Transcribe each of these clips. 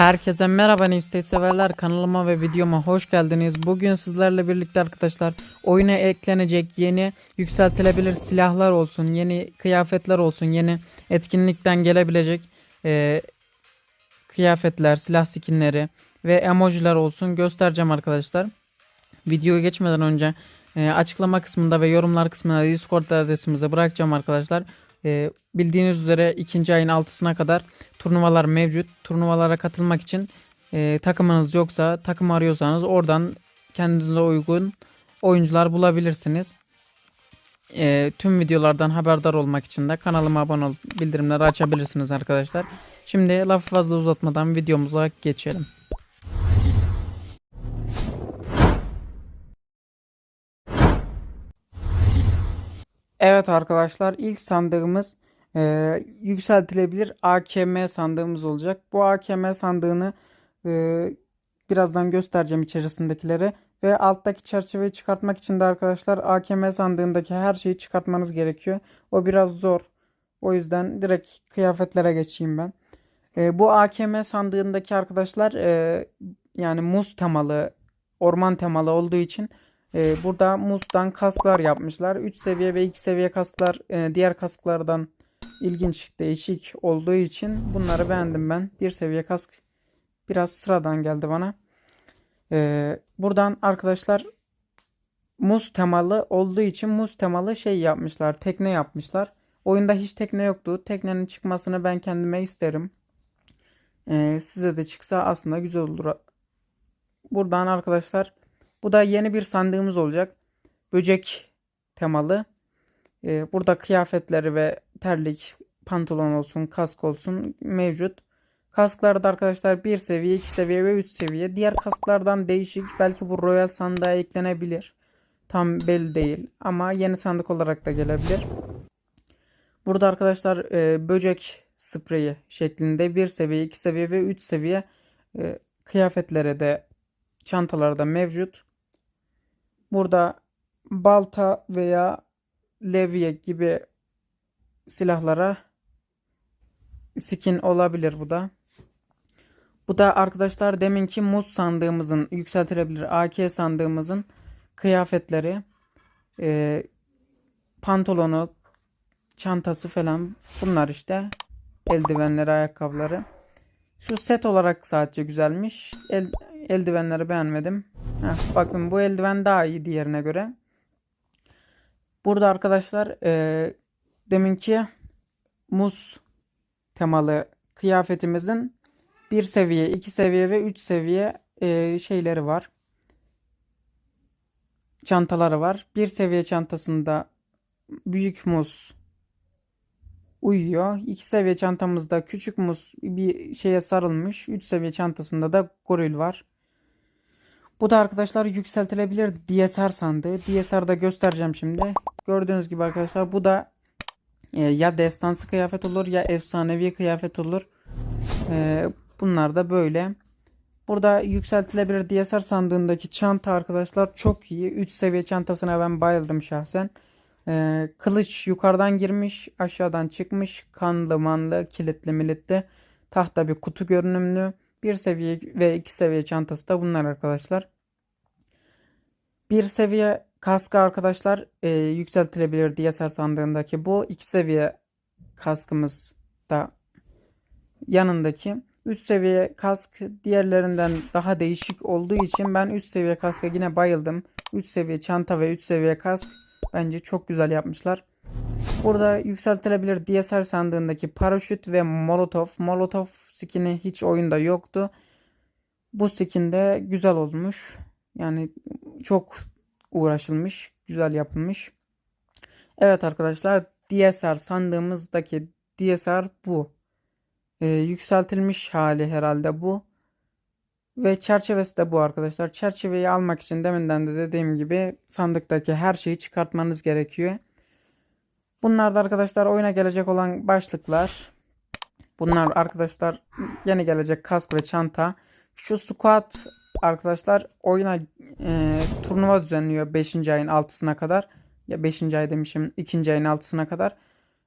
Herkese merhaba Newsday severler kanalıma ve videoma hoş geldiniz. Bugün sizlerle birlikte arkadaşlar oyuna eklenecek yeni yükseltilebilir silahlar olsun, yeni kıyafetler olsun, yeni etkinlikten gelebilecek e, kıyafetler, silah skinleri ve emojiler olsun göstereceğim arkadaşlar. Videoya geçmeden önce e, açıklama kısmında ve yorumlar kısmına Discord adresimizi bırakacağım arkadaşlar. E, bildiğiniz üzere ikinci ayın 6'sına kadar turnuvalar mevcut. Turnuvalara katılmak için e, takımınız yoksa takım arıyorsanız oradan kendinize uygun oyuncular bulabilirsiniz. E, tüm videolardan haberdar olmak için de kanalıma abone olup bildirimleri açabilirsiniz arkadaşlar. Şimdi lafı fazla uzatmadan videomuza geçelim. Evet arkadaşlar ilk sandığımız e, yükseltilebilir AKM sandığımız olacak. Bu AKM sandığını e, birazdan göstereceğim içerisindekileri. Ve alttaki çerçeveyi çıkartmak için de arkadaşlar AKM sandığındaki her şeyi çıkartmanız gerekiyor. O biraz zor. O yüzden direkt kıyafetlere geçeyim ben. E, bu AKM sandığındaki arkadaşlar e, yani muz temalı, orman temalı olduğu için ee, burada muzdan kasklar yapmışlar. 3 seviye ve 2 seviye kasklar e, diğer kasklardan ilginç, değişik olduğu için bunları beğendim ben. Bir seviye kask biraz sıradan geldi bana. Ee, buradan arkadaşlar muz temalı olduğu için muz temalı şey yapmışlar. Tekne yapmışlar. Oyunda hiç tekne yoktu. Teknenin çıkmasını ben kendime isterim. Ee, size de çıksa aslında güzel olur. Buradan arkadaşlar bu da yeni bir sandığımız olacak. Böcek temalı. Ee, burada kıyafetleri ve terlik, pantolon olsun, kask olsun mevcut. Kasklarda arkadaşlar 1 seviye, 2 seviye ve 3 seviye. Diğer kasklardan değişik. Belki bu Royal sandığa eklenebilir. Tam belli değil. Ama yeni sandık olarak da gelebilir. Burada arkadaşlar e, böcek spreyi şeklinde 1 seviye, 2 seviye ve 3 seviye e, kıyafetlere de çantalarda mevcut. Burada balta veya levye gibi silahlara skin olabilir bu da. Bu da arkadaşlar deminki muz sandığımızın yükseltilebilir AK sandığımızın kıyafetleri e, pantolonu çantası falan bunlar işte eldivenleri ayakkabıları. Şu set olarak sadece güzelmiş. El, eldivenleri beğenmedim. Heh, bakın bu eldiven daha iyi diğerine göre. Burada arkadaşlar e, deminki muz temalı kıyafetimizin bir seviye, iki seviye ve üç seviye e, şeyleri var. Çantaları var. Bir seviye çantasında büyük muz uyuyor. İki seviye çantamızda küçük muz bir şeye sarılmış. Üç seviye çantasında da goril var. Bu da arkadaşlar yükseltilebilir DSR sandığı. DSR'da göstereceğim şimdi. Gördüğünüz gibi arkadaşlar bu da e, ya destansı kıyafet olur ya efsanevi kıyafet olur. E, bunlar da böyle. Burada yükseltilebilir DSR sandığındaki çanta arkadaşlar çok iyi. 3 seviye çantasına ben bayıldım şahsen. E, kılıç yukarıdan girmiş aşağıdan çıkmış. Kanlı manlı kilitli militli. Tahta bir kutu görünümlü. Bir seviye ve iki seviye çantası da bunlar arkadaşlar. Bir seviye kaskı arkadaşlar e, yükseltilebilir DSR sandığındaki bu. iki seviye kaskımız da yanındaki. Üst seviye kask diğerlerinden daha değişik olduğu için ben üst seviye kaska yine bayıldım. 3 seviye çanta ve 3 seviye kask bence çok güzel yapmışlar. Burada yükseltilebilir DSR sandığındaki paraşüt ve molotov. Molotov skini hiç oyunda yoktu. Bu skin de güzel olmuş. Yani çok uğraşılmış. Güzel yapılmış. Evet arkadaşlar DSR sandığımızdaki DSR bu. Ee, yükseltilmiş hali herhalde bu. Ve çerçevesi de bu arkadaşlar. Çerçeveyi almak için deminden de dediğim gibi sandıktaki her şeyi çıkartmanız gerekiyor. Bunlar da arkadaşlar oyuna gelecek olan başlıklar. Bunlar arkadaşlar yeni gelecek kask ve çanta. Şu squat arkadaşlar oyuna e, turnuva düzenliyor 5. ayın 6'sına kadar. Ya 5. ay demişim 2. ayın 6'sına kadar.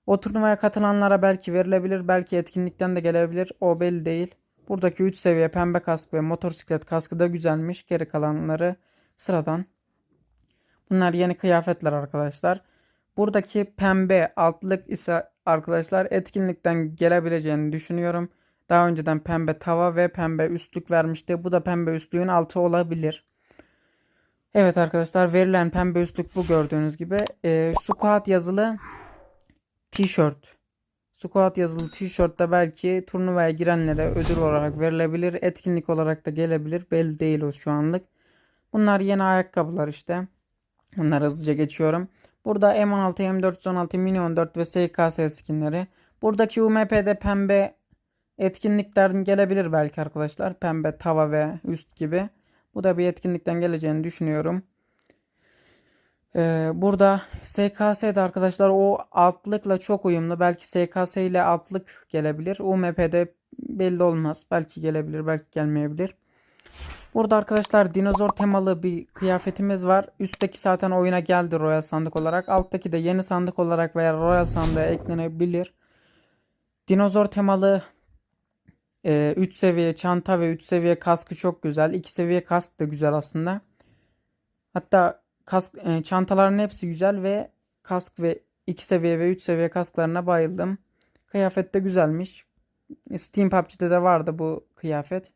O turnuvaya katılanlara belki verilebilir. Belki etkinlikten de gelebilir. O belli değil. Buradaki 3 seviye pembe kask ve motosiklet kaskı da güzelmiş. Geri kalanları sıradan. Bunlar yeni kıyafetler arkadaşlar. Buradaki pembe altlık ise arkadaşlar etkinlikten gelebileceğini düşünüyorum. Daha önceden pembe tava ve pembe üstlük vermişti. Bu da pembe üstlüğün altı olabilir. Evet arkadaşlar verilen pembe üstlük bu gördüğünüz gibi. Ee, squat yazılı tişört. Squat yazılı tişört de belki turnuvaya girenlere ödül olarak verilebilir. Etkinlik olarak da gelebilir. Belli değil o şu anlık. Bunlar yeni ayakkabılar işte. Bunları hızlıca geçiyorum. Burada M16, M416, Mini 14 ve SKS skinleri. Buradaki UMP'de pembe etkinliklerden gelebilir belki arkadaşlar. Pembe tava ve üst gibi. Bu da bir etkinlikten geleceğini düşünüyorum. Ee, burada SKS'de arkadaşlar o altlıkla çok uyumlu. Belki SKS ile altlık gelebilir. UMP'de belli olmaz. Belki gelebilir, belki gelmeyebilir. Burada arkadaşlar dinozor temalı bir kıyafetimiz var. Üstteki zaten oyuna geldi Royal sandık olarak. Alttaki de yeni sandık olarak veya Royal sandığa eklenebilir. Dinozor temalı 3 seviye çanta ve 3 seviye kaskı çok güzel. 2 seviye kask da güzel aslında. Hatta kask e, çantaların hepsi güzel ve kask ve 2 seviye ve 3 seviye kasklarına bayıldım. Kıyafet de güzelmiş. Steam PUBG'de de vardı bu kıyafet.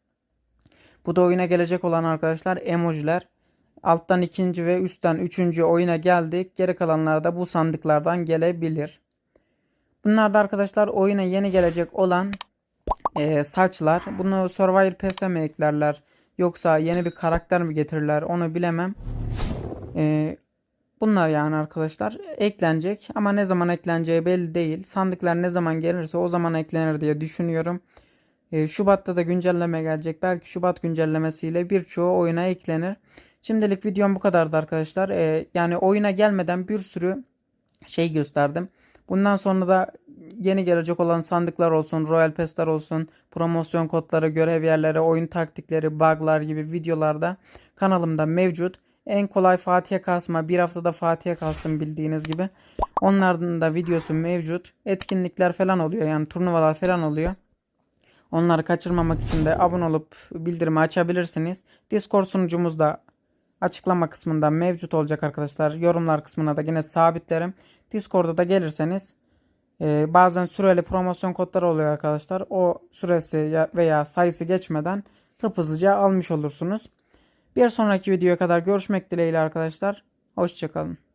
Bu da oyuna gelecek olan arkadaşlar emojiler. Alttan ikinci ve üstten üçüncü oyuna geldik. Geri kalanlar da bu sandıklardan gelebilir. Bunlar da arkadaşlar oyuna yeni gelecek olan e, saçlar. Bunu Survivor Pass'e mi eklerler? Yoksa yeni bir karakter mi getirirler? Onu bilemem. E, bunlar yani arkadaşlar eklenecek. Ama ne zaman ekleneceği belli değil. Sandıklar ne zaman gelirse o zaman eklenir diye düşünüyorum. E, Şubat'ta da güncelleme gelecek. Belki Şubat güncellemesiyle birçoğu oyuna eklenir. Şimdilik videom bu kadardı arkadaşlar. E, yani oyuna gelmeden bir sürü şey gösterdim. Bundan sonra da yeni gelecek olan sandıklar olsun, Royal Pass'lar olsun, promosyon kodları, görev yerleri, oyun taktikleri, bug'lar gibi videolarda kanalımda mevcut. En kolay Fatih'e kasma, bir haftada Fatih'e kastım bildiğiniz gibi. Onların da videosu mevcut. Etkinlikler falan oluyor yani turnuvalar falan oluyor. Onları kaçırmamak için de abone olup bildirimi açabilirsiniz. Discord sunucumuz da açıklama kısmında mevcut olacak arkadaşlar. Yorumlar kısmına da yine sabitlerim. Discord'a da gelirseniz e, bazen süreli promosyon kodları oluyor arkadaşlar. O süresi veya sayısı geçmeden hızlıca almış olursunuz. Bir sonraki videoya kadar görüşmek dileğiyle arkadaşlar. Hoşçakalın.